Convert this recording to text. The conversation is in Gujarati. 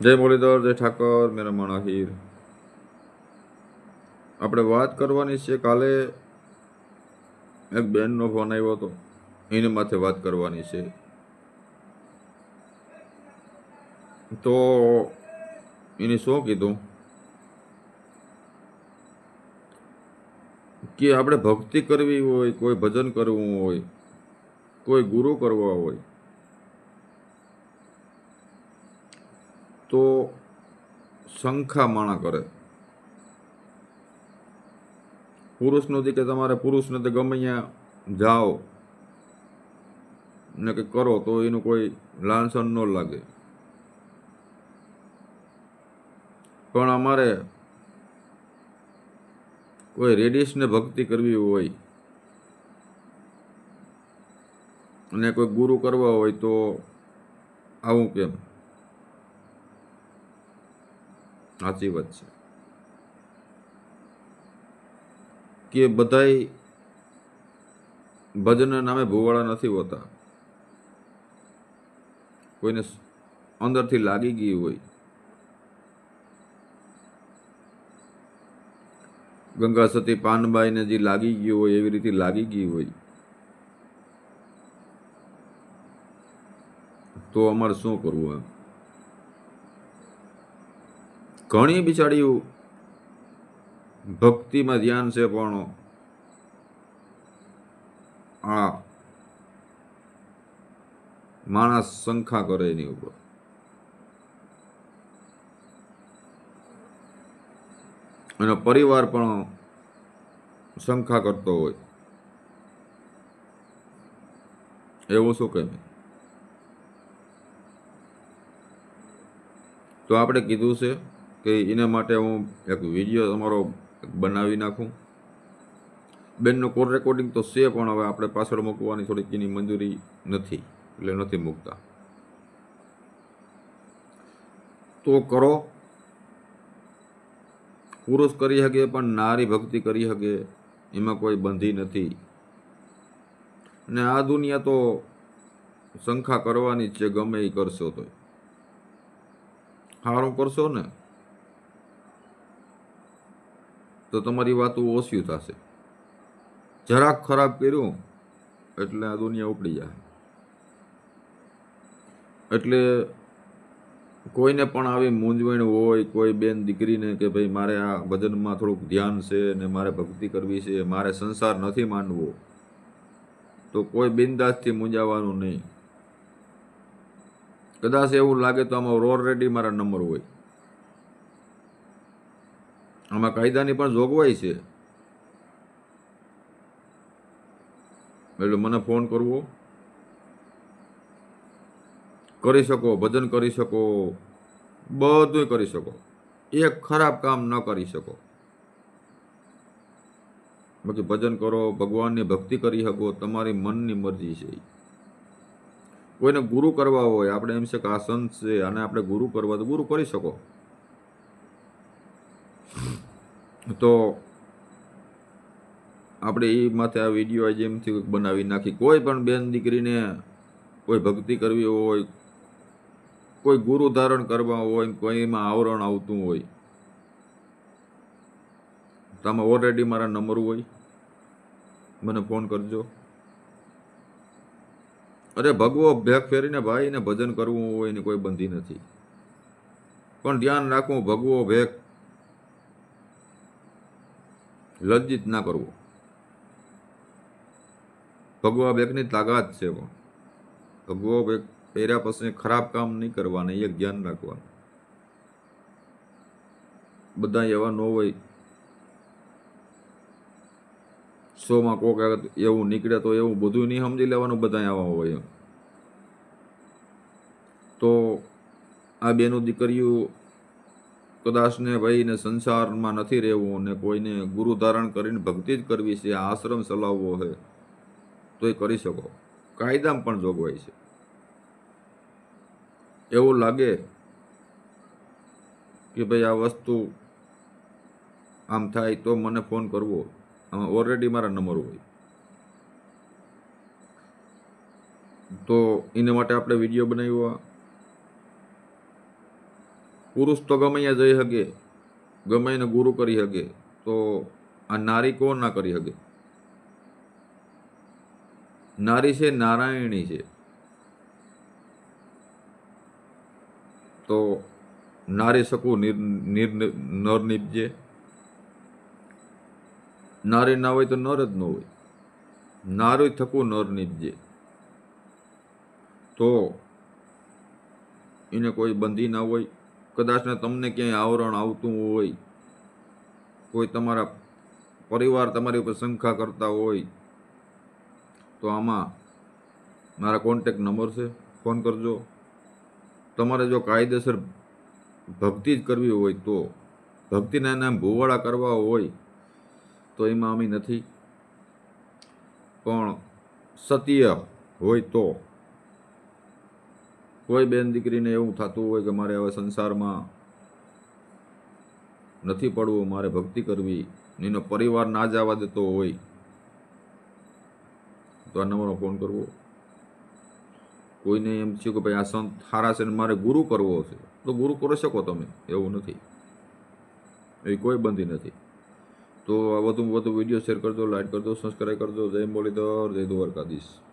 જય મુરલીધર, જય ઠાકર, મેરા મણ આહિર આપણે વાત કરવાની છે, કાલે એક બેનનો ફોન આવ્યો હતો. એને માથે વાત કરવાની છે. તો એને શું કીધું? કે આપણે ભક્તિ કરવી હોય, કોઈ ભજન કરવું હોય, કોઈ ગુરુ કરવા હોય તો શંખા માણા કરે. પુરુષ નથી કે તમારે પુરુષ નથી ગમે ત્યાં જાઓ ને કંઈક કરો તો એનું કોઈ લાંછન ન લાગે. પણ અમારે કોઈ રેડિશને ભક્તિ કરવી હોય અને કોઈ ગુરુ કરવા હોય તો આવું કેમ? સાચી વાત છે. કે બધાય ભજનના નામે ભૂવાળા નથી હોતા. કોઈને અંદરથી લાગી ગઈ હોય. ગંગા સતી પાનબાઈને જે લાગી ગયું હોય, એવી રીતે લાગી ગઈ હોય. તો અમારે શું કરવું એમ? ઘણી બિચારી ભક્તિમાં ધ્યાન છે, પણ આ માણસ શંખા કરે એની ઉપર. અને પરિવાર પણ શંખા કરતો હોય. એવું શું કહે તો આપણે કીધું છે કે એના માટે હું એક વીડિયો તમારો બનાવી નાખું. બેનનો કોલ રેકોર્ડિંગ તો છે, પણ હવે આપણે પાછળ મૂકવાની થોડીક એની મંજૂરી નથી, એટલે નથી મૂકતા. તો કરો. પુરુષ કરી શકે, પણ નારી ભક્તિ કરી શકે, એમાં કોઈ બંધી નથી. ને આ દુનિયા તો શંખા કરવાની છે, ગમે એ કરશો તો સારું કરશો ને? તો તમારી વાતો ઓછી થશે. જરાક ખરાબ કર્યું, એટલે આ દુનિયા ઉપડી જાય. એટલે કોઈને પણ આવી મૂંઝવણ હોય, કોઈ બેન દીકરીને કે ભાઈ મારે આ ભજનમાં થોડુંક ધ્યાન છે ને મારે ભક્તિ કરવી છે, મારે સંસાર નથી માનવો તો કોઈ બિંદાસથી મૂંઝાવાનું નહીં. કદાચ એવું લાગે તો આમાં ઓલરેડી મારા નંબર હોય. આમાં કાયદાની પણ જોગવાઈ છે. એટલે મને ફોન કરવો. કરી શકો, ભજન કરી શકો બધું કરી શકો. એક ખરાબ કામ ન કરી શકો. બાકી ભજન કરો, ભગવાનની ભક્તિ કરી શકો, તમારી મનની મરજી છે. કોઈને ગુરુ કરવા હોય, આપણે એમ છે કે આ સંત છે અને આપણે ગુરુ કરવા તો ગુરુ કરી શકો. તો આપણે એ માથે આ વીડિયો જેમથી બનાવી નાખી. કોઈ પણ બેન દીકરીને કોઈ ભક્તિ કરવી હોય, કોઈ ગુરુ ધારણ કરવા હોય કોઈમાં આવરણ આવતું હોય, તો ઓલરેડી મારા નંબર હોય. મને ફોન કરજો. અરે ભગવો ભેગ ફેરીને ભાઈને ભજન કરવું હોય એની કોઈ બંધી નથી. પણ ધ્યાન રાખવું, ભગવો ભેગ લજ્જિત ના કરવો. ભગવા બેગની તાકાત છે પણ. ભગવા બેગ પહેર્યા પછી ખરાબ કામ નહીં કરવાના એક ધ્યાન રાખવાનું. બધા એવા ન હોય. સોમાં કોક એવું નીકળે તો એવું બધું નહીં સમજી લેવાનું બધા આવા હોય એમ. તો આ બેનું દીકરીઓ કદાચ ને ભાઈ ને સંસારમાં નથી રહેવું ને કોઈને ગુરુ ધારણ કરીને ભક્તિ જ કરવી છે, આશ્રમ ચલાવવો હોય તો એ કરી શકો. કાયદામાં પણ જોગવાઈ છે. એવું લાગે કે ભાઈ આ વસ્તુ આમ થાય તો મને ફોન કરવો. આમાં ઓલરેડી મારા નંબર હોય. તો એને માટે આપણે વીડિયો બનાવ્યો પુરુષ તો ગમે જઈ શકે ગમે ગુરુ કરી શકે તો આ નારી કોણ ના કરી શકે નારી છે, નારાયણી છે. તો નારી શકું નિર, નર નિપજે? નારી ના હોય તો નર જ ન હોય. નારી થકું નર નિપજે. તો એને કોઈ બંધી ના હોય કદાચ ને તમને ક્યાંય આવરણ આવતું હોય, કોઈ તમારા પરિવાર તમારી ઉપર શંકા કરતા હોય, તો આમાં મારા કોન્ટેક નંબર છે. ફોન કરજો. તમારે જો કાયદેસર ભક્તિ જ કરવી હોય તો, ભક્તિના નામ ભૂવાળા કરવા હોય, તો એમાં અમે નથી. પણ સત્ય હોય તો. કોઈ બેન દીકરીને એવું થતું હોય કે મારે હવે સંસારમાં નથી પડવું, મારે ભક્તિ કરવી એનો પરિવાર ના જવા દેતો હોય, તો આ નંબરનો ફોન કરવો? કોઈને એમ થયું કે ભાઈ આ સંત સારા છે ને મારે ગુરુ કરવો છે, તો ગુરુ કરી શકો તમે, એવું નથી. એવી કોઈ બંધી નથી. તો આ વધુ વીડિયો શેર કરજો, લાઈક કરજો સબસ્ક્રાઈબ કરજો. જય મુરલીધર, જય દ્વારકાધીશ.